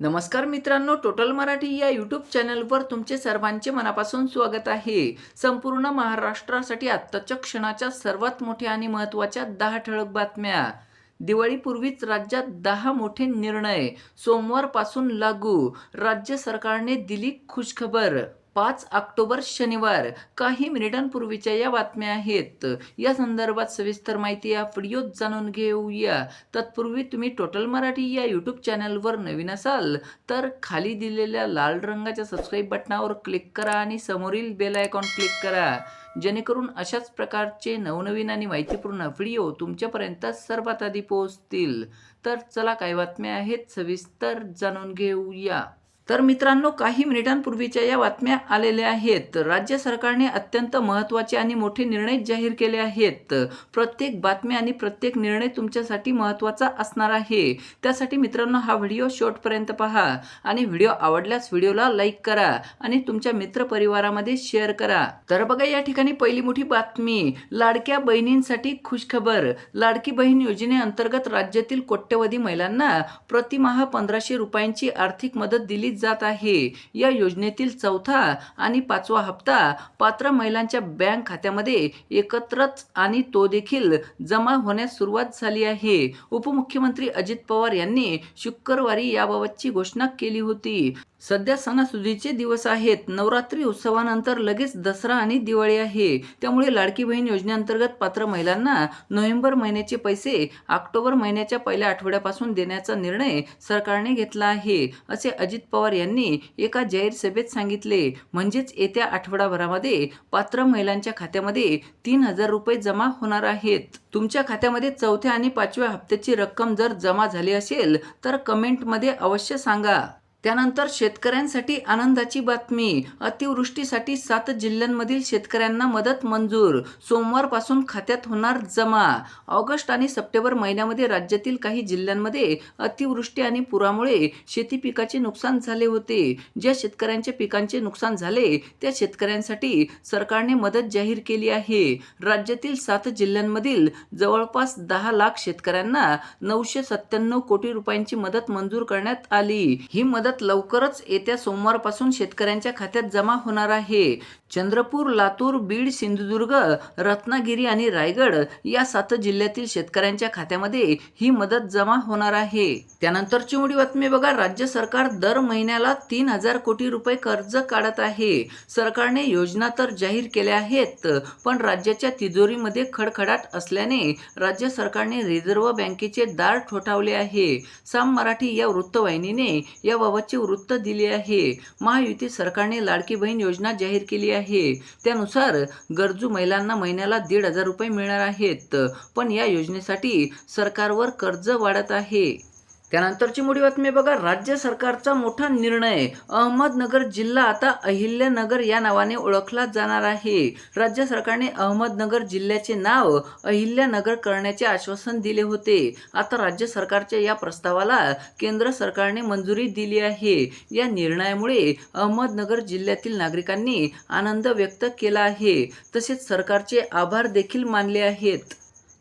नमस्कार मित्रांनो टोटल मराठी या यूट्यूब चॅनलवर तुमचे सर्वांचे मनापासून स्वागत आहे. संपूर्ण महाराष्ट्रासाठी आत्ताच्या क्षणाच्या सर्वात मोठ्या आणि महत्त्वाच्या दहा ठळक बातम्या. दिवाळीपूर्वीच राज्यात दहा मोठे निर्णय. सोमवारपासून लागू. राज्य सरकारने दिली खुशखबर. पाच ऑक्टोबर शनिवार. काही मिनिटांपूर्वीच्या या बातम्या आहेत. या संदर्भात सविस्तर माहिती या व्हिडिओत जाणून घेऊया. तत्पूर्वी तुम्ही टोटल मराठी या यूट्यूब चॅनलवर नवीन असाल तर खाली दिलेल्या लाल रंगाच्या सबस्क्राईब बटनावर क्लिक करा आणि समोरील बेल आयकॉन क्लिक करा. जेणेकरून अशाच प्रकारचे नवनवीन आणि माहितीपूर्ण व्हिडिओ तुमच्यापर्यंत सर्वात आधी पोहोचतील. तर चला काय बातम्या आहेत सविस्तर जाणून घेऊया. तर मित्रांनो काही मिनिटांपूर्वीच्या या बातम्या आलेल्या आहेत. राज्य सरकारने अत्यंत महत्त्वाचे आणि मोठे निर्णय जाहीर केले आहेत. प्रत्येक बातम्या आणि प्रत्येक निर्णय तुमच्यासाठी महत्त्वाचा असणार आहे. त्यासाठी मित्रांनो हा व्हिडिओ शेवटपर्यंत पहा आणि व्हिडिओ आवडल्यास व्हिडिओला लाईक करा आणि तुमच्या मित्रपरिवारामध्ये शेअर करा. तर बघा या ठिकाणी पहिली मोठी बातमी लाडक्या बहिणींसाठी खुशखबर. लाडकी बहीण योजनेअंतर्गत राज्यातील कोट्यवधी महिलांना प्रतिमाह पंधराशे रुपयांची आर्थिक मदत दिली जात आहे. या योजनेतील चौथा आणि पाचवा हप्ता पात्र महिलांच्या बँक खात्यामध्ये एकत्रच आणि तो देखील जमा होण्यास सुरुवात झाली आहे. उपमुख्यमंत्री अजित पवार यांनी शुक्रवारी याबाबतची घोषणा केली होती. सध्या सणासुदीचे दिवस आहेत. नवरात्री उत्सवानंतर लगेच दसरा आणि दिवाळी आहे. त्यामुळे लाडकी बहीण योजनेअंतर्गत पात्र महिलांना नोव्हेंबर महिन्याचे पैसे ऑक्टोबर महिन्याच्या पहिल्या आठवड्यापासून देण्याचा निर्णय सरकारने घेतला आहे असे अजित पवार यांनी एका जाहीर सभेत सांगितले. म्हणजेच येत्या आठवडाभरामध्ये पात्र महिलांच्या खात्यामध्ये तीन हजार रुपये जमा होणार आहेत. तुमच्या खात्यामध्ये चौथ्या आणि पाचव्या हप्त्याची रक्कम जर जमा झाली असेल तर कमेंटमध्ये अवश्य सांगा. त्यानंतर शेतकऱ्यांसाठी आनंदाची बातमी. अतिवृष्टीसाठी सात जिल्ह्यांमधील शेतकऱ्यांना मदत मंजूर. सोमवारपासून खात्यात होणार जमा. ऑगस्ट आणि सप्टेंबर महिन्यामध्ये राज्यातील काही जिल्ह्यांमध्ये अतिवृष्टी आणि पुरामुळे शेती पिकाचे नुकसान झाले होते. ज्या शेतकऱ्यांच्या पिकांचे नुकसान झाले त्या शेतकऱ्यांसाठी सरकारने मदत जाहीर केली आहे. राज्यातील सात जिल्ह्यांमधील जवळपास दहा लाख शेतकऱ्यांना नऊशे सत्त्याण्णव कोटी रुपयांची मदत मंजूर करण्यात आली. ही मदत लवकरच येत्या सोमवारपासून शेतकऱ्यांच्या खात्यात जमा होणार आहे. चंद्रपूर लातूर बीड सिंधुदुर्ग रत्नागिरी आणि रायगड या सात जिल्ह्यातील शेतकऱ्यांच्या खात्यामध्ये ही मदत जमा होणार आहे. त्यानंतर मोठी बातमी बघा. राज्य सरकार दर महिन्याला तीन हजार कोटी रुपये कर्ज काढत आहे. सरकारने योजना तर जाहीर केल्या आहेत पण राज्याच्या तिजोरीमध्ये खडखडाट असल्याने राज्य सरकारने रिझर्व्ह बँकेचे दार ठोठावले आहे. साम मराठी या वृत्तवाहिनीने नावाचे वृत्त दिले आहे. महायुती सरकारने लाडकी बहीण योजना जाहीर केली आहे. त्यानुसार गरजू महिलांना महिन्याला दीड हजार रुपये मिळणार आहेत. पण या योजनेसाठी सरकारवर कर्ज वाढत आहे. त्यानंतरची मोठी बातमी बघा. राज्य सरकारचा मोठा निर्णय. अहमदनगर जिल्हा आता अहिल्यानगर या नावाने ओळखला जाणार आहे. राज्य सरकारने अहमदनगर जिल्ह्याचे नाव अहिल्यानगर करण्याचे आश्वासन दिले होते. आता राज्य सरकारच्या या प्रस्तावाला केंद्र सरकारने मंजुरी दिली आहे. या निर्णयामुळे अहमदनगर जिल्ह्यातील नागरिकांनी आनंद व्यक्त केला आहे. तसेच सरकारचे आभार देखील मानले आहेत.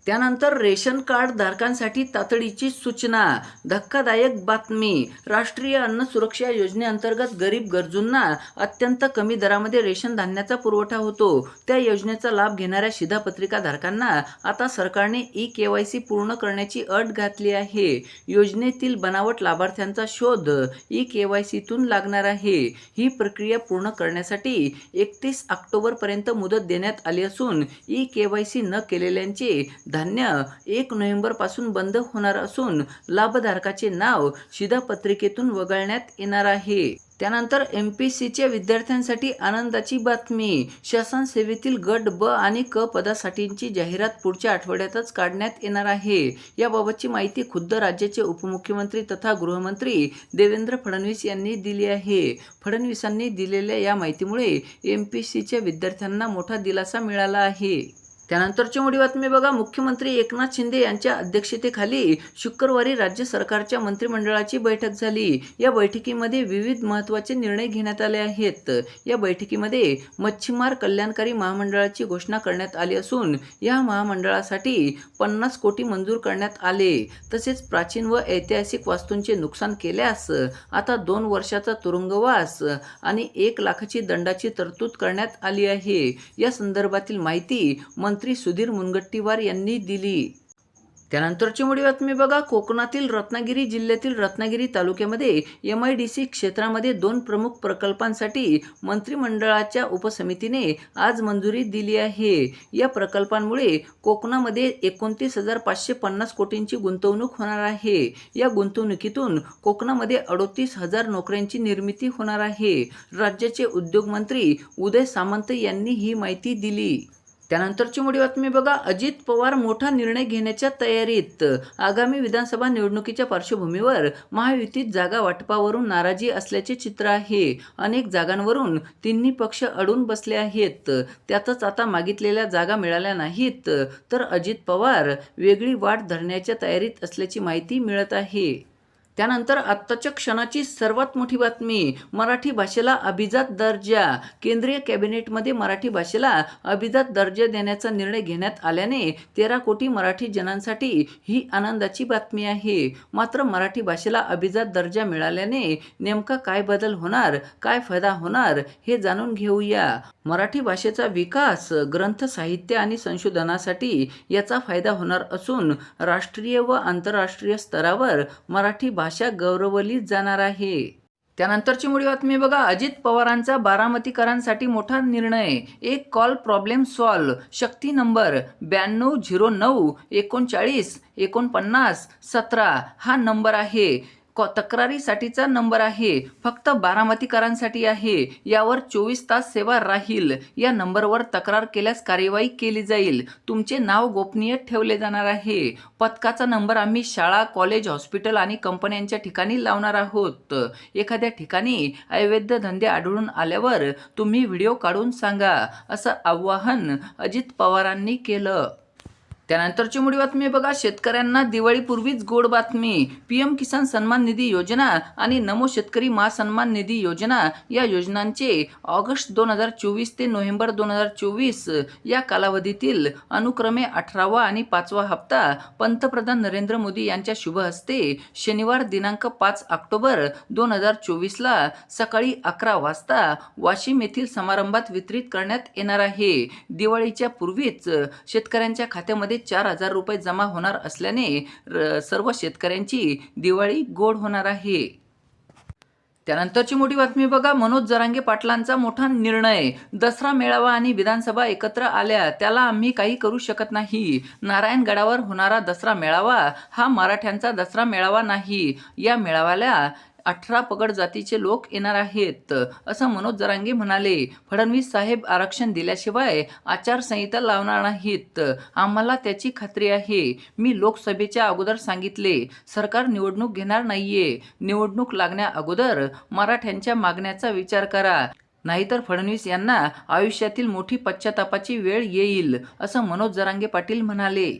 त्यानंतर रेशन कार्ड धारकांसाठी तातडीची सूचना धक्कादायक बातमी राष्ट्रीय अन्न सुरक्षा योजनेअंतर्गत गरीब गरजूंना अत्यंत कमी दरामध्ये रेशन धान्याचा पुरवठा होतो. त्या योजनेचा लाभ घेणाऱ्या शिधापत्रिका धारकांना आता सरकारने ई के वाय सी पूर्ण करण्याची अट घातली आहे. योजनेतील बनावट लाभार्थ्यांचा शोध ई के वाय सीतून लागणार आहे. ही प्रक्रिया पूर्ण करण्यासाठी एकतीस ऑक्टोबरपर्यंत मुदत देण्यात आली असून ई के वाय सी न केलेल्यांचे धान्य एक नोव्हेंबरपासून बंद होणार असून लाभधारकाचे नाव शिधापत्रिकेतून वगळण्यात येणार आहे. त्यानंतर एम पी सीच्या विद्यार्थ्यांसाठी आनंदाची बातमी. शासन सेवेतील गट ब आणि क पदासाठीची जाहिरात पुढच्या आठवड्यातच काढण्यात येणार आहे. याबाबतची माहिती खुद्द राज्याचे उपमुख्यमंत्री तथा गृहमंत्री देवेंद्र फडणवीस यांनी दिली आहे. फडणवीसांनी दिलेल्या या माहितीमुळे एम पी सीच्या विद्यार्थ्यांना मोठा दिलासा मिळाला आहे. त्यानंतरची मोठी बातमी बघा. मुख्यमंत्री एकनाथ शिंदे यांच्या अध्यक्षतेखाली शुक्रवारी राज्य सरकारच्या मंत्रिमंडळाची बैठक झाली. या बैठकीमध्ये विविध महत्त्वाचे निर्णय घेण्यात आले आहेत. या बैठकीमध्ये मच्छीमार कल्याणकारी महामंडळाची घोषणा करण्यात आली असून या महामंडळासाठी पन्नास कोटी मंजूर करण्यात आले. तसेच प्राचीन व ऐतिहासिक वास्तूंचे नुकसान केल्यास आता दोन वर्षाचा तुरुंगवास आणि एक लाखाची दंडाची तरतूद करण्यात आली आहे. या संदर्भातील माहिती मंत्री सुधीर मुनगट्टीवार यांनी दिली. त्यानंतरची मोठी बातमी बघा. कोकणातील रत्नागिरी जिल्ह्यातील रत्नागिरी तालुक्यामध्ये एम आय डी सी क्षेत्रामध्ये दोन प्रमुख प्रकल्पांसाठी मंत्रिमंडळाच्या उपसमितीने आज मंजुरी दिली आहे. या प्रकल्पांमुळे कोकणामध्ये एकोणतीस हजार पाचशे पन्नास कोटींची गुंतवणूक होणार आहे. या गुंतवणुकीतून कोकणामध्ये अडोतीस हजार नोकऱ्यांची निर्मिती होणार आहे. राज्याचे उद्योगमंत्री उदय सामंत यांनी ही माहिती दिली. त्यानंतरची मोठी बातमी बघा. अजित पवार मोठा निर्णय घेण्याच्या तयारीत. आगामी विधानसभा निवडणुकीच्या पार्श्वभूमीवर महायुतीत जागा वाटपावरून नाराजी असल्याचे चित्र आहे. अनेक जागांवरून तिन्ही पक्ष अडून बसले आहेत. त्यातच आता मागितलेल्या जागा मिळाल्या नाहीत. तर अजित पवार वेगळी वाट धरण्याच्या तयारीत असल्याची माहिती मिळत आहे. त्यानंतर आत्ताच्या क्षणाची सर्वात मोठी बातमी मराठी भाषेला अभिजात दर्जा. केंद्रीय कॅबिनेटमध्ये मराठी भाषेला अभिजात दर्जा देण्याचा निर्णय घेण्यात आल्याने तेरा कोटी मराठी जनांसाठी ही आनंदाची बातमी आहे. मात्र मराठी भाषेला अभिजात दर्जा मिळाल्याने नेमका काय बदल होणार काय फायदा होणार हे जाणून घेऊया. मराठी भाषेचा विकास ग्रंथ साहित्य आणि संशोधनासाठी याचा फायदा होणार असून राष्ट्रीय व आंतरराष्ट्रीय स्तरावर मराठी भाषा गौरवली जाणार आहे. त्यानंतरची मुळी बातमी बघा. अजित पवारांचा बारामतीकरांसाठी मोठा निर्णय. एक call problem solve Shakti number ब्याण्णव झिरो नऊ एकोणचाळीस एकोणपन्नास सतरा हा नंबर आहे. कॉ तक्रारीसाठीचा नंबर आहे. फक्त बारामतीकरांसाठी आहे. यावर चोवीस तास सेवा राहील. या नंबरवर तक्रार केल्यास कार्यवाही केली जाईल. तुमचे नाव गोपनीय ठेवले जाणार आहे. पथकाचा नंबर आम्ही शाळा कॉलेज हॉस्पिटल आणि कंपन्यांच्या ठिकाणी लावणार आहोत. एखाद्या ठिकाणी अवैध धंदे आढळून आल्यावर तुम्ही व्हिडिओ काढून सांगा असं आवाहन अजित पवारांनी केलं. त्यानंतरची मोठी बातमी बघा. शेतकऱ्यांना दिवाळीपूर्वीच गोड बातमी. पी एम किसान सन्मान निधी योजना आणि नमो शेतकरी महासन्मान निधी योजना या योजनांचे ऑगस्ट दोन हजार चोवीस ते नोव्हेंबर दोन हजार चोवीस या कालावधीतील अनुक्रमे अठरावा आणि पाचवा हप्ता पंतप्रधान नरेंद्र मोदी यांच्या शुभ हस्ते शनिवार दिनांक पाच ऑक्टोबर दोन हजार चोवीसला सकाळी अकरा वाजता वाशिम येथील समारंभात वितरित करण्यात येणार आहे. दिवाळीच्या पूर्वीच शेतकऱ्यांच्या खात्यामध्ये चार हजार रुपये जमा होणार असल्याने सर्व शेतकऱ्यांची दिवाळी गोड होणार आहे. त्यानंतरची मोठी बातमी बघा. मनोज जरांगे पाटलांचा मोठा निर्णय. दसरा मेळावा आणि विधानसभा एकत्र आल्या. त्याला आम्ही काही करू शकत नाही. नारायणगडावर होणारा दसरा मेळावा हा मराठ्यांचा दसरा मेळावा नाही. या मेळाव्याला अठरा पगड जातीचे लोक येणार आहेत असं मनोज जरांगे म्हणाले. फडणवीस साहेब आरक्षण दिल्याशिवाय आचारसंहिता लावणार नाहीत. आम्हाला त्याची खात्री आहे. मी लोकसभेच्या अगोदर सांगितले सरकार निवडणूक घेणार नाहीये. निवडणूक लागण्या अगोदर मराठ्यांच्या मागण्याचा विचार करा. नाहीतर फडणवीस यांना आयुष्यातील मोठी पश्चातापाची वेळ येईल असं मनोज जरांगे पाटील म्हणाले.